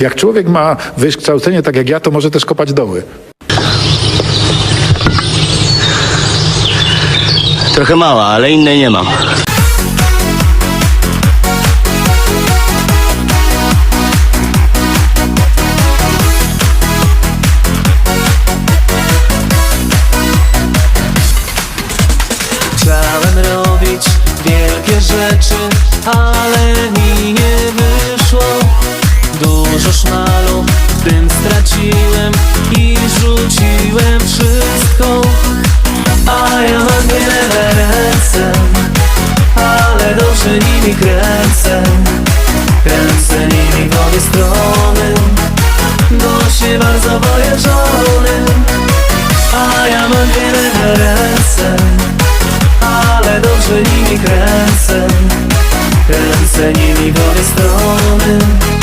Jak człowiek ma wykształcenie tak jak ja, to może też kopać doły. Trochę mała, ale innej nie mam. Chciałem robić wielkie rzeczy, ale nie możesz malu W tym straciłem i rzuciłem wszystko. A ja mam wiele ręce Ale dobrze nimi kręcę. Kręcę nimi w obie strony Bo się bardzo boję żony. A ja mam wiele ręce Ale dobrze nimi kręcę. Kręcę nimi w obie strony.